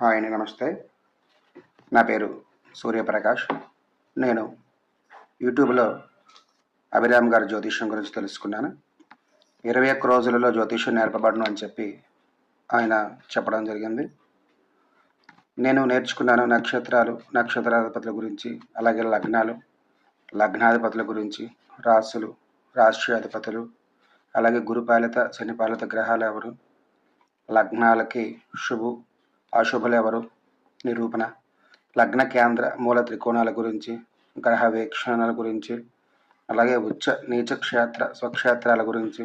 Hi అండి నమస్తే. నా పేరు సూర్యప్రకాష్. నేను యూట్యూబ్లో అభిరామ్ గారి జ్యోతిష్యం గురించి తెలుసుకున్నాను. ఇరవై ఒక్క రోజులలో జ్యోతిష్యం నేర్పబడను అని చెప్పి ఆయన చెప్పడం జరిగింది. నేను నేర్చుకున్నాను నక్షత్రాలు నక్షత్రాధిపతుల గురించి అలాగే లగ్నాలు లగ్నాధిపతుల గురించి రాసులు రాష్ట్రీయాధిపతులు అలాగే గురుపాలిత శనిపాలిత గ్రహాలు ఎవరు లగ్నాలకి శుభు అశుభులు ఎవరు నిరూపణ. లగ్న కేంద్ర మూల త్రికోణాల గురించి గ్రహ వీక్షణల గురించి అలాగే ఉచ్చ నీచ క్షేత్ర స్వక్షేత్రాల గురించి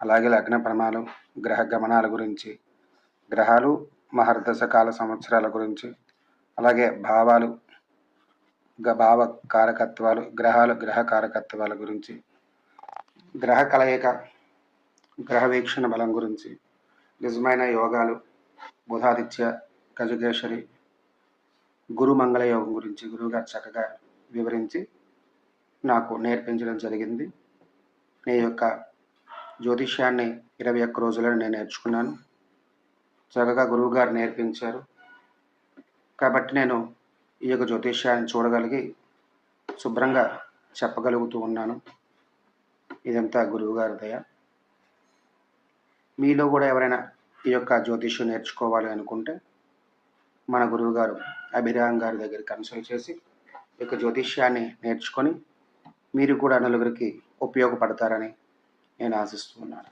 అలాగే లగ్న ప్రమాణాలు గ్రహ గమనాల గురించి గ్రహాలు మహర్దశ కాల సంవత్సరాల గురించి అలాగే భావాలు గ- భావ కారకత్వాలు గ్రహాలు గ్రహ కారకత్వాల గురించి గ్రహ కలయిక గ్రహ వీక్షణ బలం గురించి నిజమైన యోగాలు బుధాదిత్య గజకేశ్వరి గురు మంగళయోగం గురించి గురువుగారు చక్కగా వివరించి నాకు నేర్పించడం జరిగింది. నీ యొక్క జ్యోతిష్యాన్ని ఇరవై ఒక్క రోజులలో నేను నేర్చుకున్నాను. చక్కగా గురువుగారు నేర్పించారు. కాబట్టి నేను ఈ యొక్క జ్యోతిష్యాన్ని చూడగలిగి శుభ్రంగా చెప్పగలుగుతూ ఉన్నాను. ఇదంతా గురువుగారి దయ. మీలో కూడా ఎవరైనా ఈ యొక్క జ్యోతిష్యం నేర్చుకోవాలి అనుకుంటే మన గురువుగారు అభిరామ్ గారి దగ్గర కన్సల్ట్ చేసి ఈ యొక్క జ్యోతిష్యాన్ని నేర్చుకొని మీరు కూడా నలుగురికి ఉపయోగపడతారని నేను ఆశిస్తున్నాను.